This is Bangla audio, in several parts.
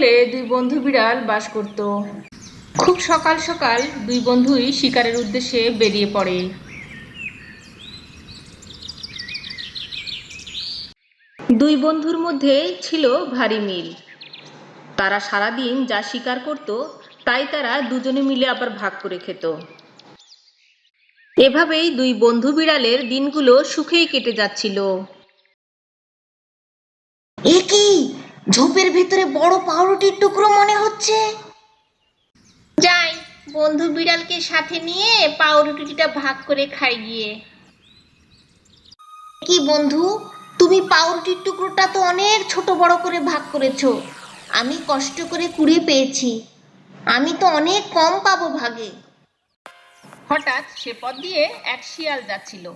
জঙ্গলে দুই বন্ধু বিড়াল বাস করত। খুব সকাল সকাল দুই বন্ধুই শিকারের উদ্দেশ্যে বেরিয়ে পড়ে। দুই বন্ধুর মধ্যে ছিল ভারী মিল। তারা সারাদিন যা শিকার করত, তাই তারা দুজনে মিলে আবার ভাগ করে খেত। এভাবেই দুই বন্ধু বিড়ালের দিনগুলো সুখেই কেটে যাচ্ছিল। ঝোপের ভেতরে বড় পাউরুটির টুকরো মনে হচ্ছে। যাই বন্ধু বিড়ালকে সাথে নিয়ে পাউরুটিটা ভাগ করে খাই গিয়ে। কি বন্ধু? তুমি পাউরুটির টুকরোটা তো অনেক ছোট বড় করে ভাগ করেছ। আমি কষ্ট করে কুড়িয়ে পেয়েছি। আমি তো অনেক কম পাবো ভাগে। হঠাৎ সে পথ দিয়ে এক শিয়াল যাচ্ছিল।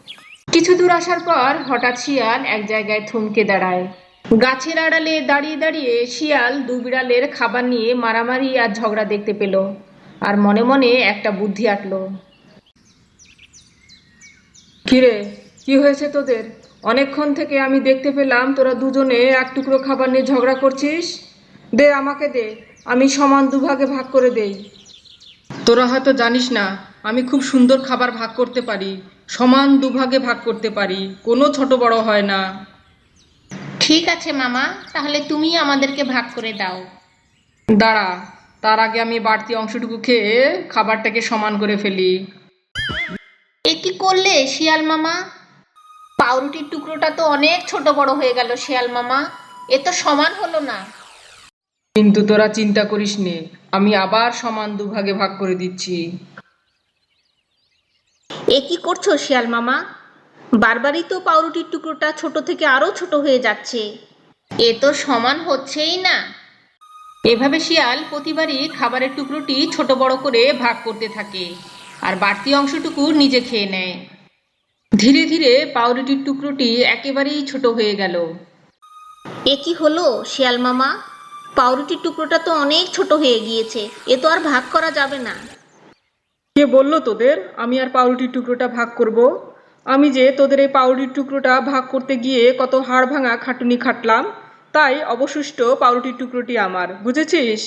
কিছু দূর আসার পর হঠাৎ শিয়াল এক জায়গায় থমকে দাঁড়ায়। গাছের আড়ালে দাঁড়িয়ে দাঁড়িয়ে শিয়াল দু বিড়ালের খাবার নিয়ে মারামারি আর ঝগড়া দেখতে পেল। আর মনে মনে একটা বুদ্ধি আটলো। কিরে, কি হয়েছে তোদের? অনেকক্ষণ থেকে আমি দেখতে পেলাম তোরা দুজনে এক টুকরো খাবার নিয়ে ঝগড়া করছিস। দে আমাকে দে, আমি সমান দুভাগে ভাগ করে দেই। তোরা হয়তো জানিস না, আমি খুব সুন্দর খাবার ভাগ করতে পারি, সমান দুভাগে ভাগ করতে পারি, কোনো ছোট বড় হয় না। ঠিক আছে মামা। তাহলে তুমি আমাদেরকে ভাগ করে দাও। দাঁড়া তার আগে আমি বাড়তি অংশটুকু খেয়ে খাবারটাকে সমান করে ফেলি। এ কি করলে শিয়াল মামা? পাউরুটির টুকরোটা তো অনেক ছোট বড় হয়ে গেল শিয়াল মামা। এ তো সমান হলো না। কিন্তু তোরা চিন্তা করিস নে আমি আবার সমান দুভাগে ভাগ করে দিচ্ছি। এ কি করছ শিয়াল মামা? বারবারই তো পাউরুটির টুকরোটা ছোট থেকে আরও ছোট হয়ে যাচ্ছে। এ তো সমান হচ্ছেই না। এভাবে শিয়াল প্রতিবারই খাবারের টুকরোটি ছোট বড় করে ভাগ করতে থাকে আর বাড়তি অংশটুকু নিজে খেয়ে নেয়। ধীরে ধীরে পাউরুটির টুকরোটি একেবারেই ছোট হয়ে গেল। এ কি হলো, শিয়াল মামা? পাউরুটির টুকরোটা তো অনেক ছোট হয়ে গিয়েছে, এ তো আর ভাগ করা যাবে না। কে বলল তোদের? আমি আর পাউরুটির টুকরোটা ভাগ করব? আমি যে তোদের এই পাউরুটির টুকরোটা ভাগ করতে গিয়ে কত হাড় ভাঙা খাটুনি খাটলাম, তাই অবশিষ্ট পাউরুটির টুকরোটি আমার, বুঝেছিস?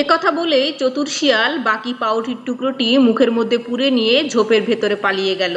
এ কথা বলে চতুর শিয়াল বাকি পাউরুটির টুকরোটি মুখের মধ্যে পুরে নিয়ে ঝোপের ভেতরে পালিয়ে গেল।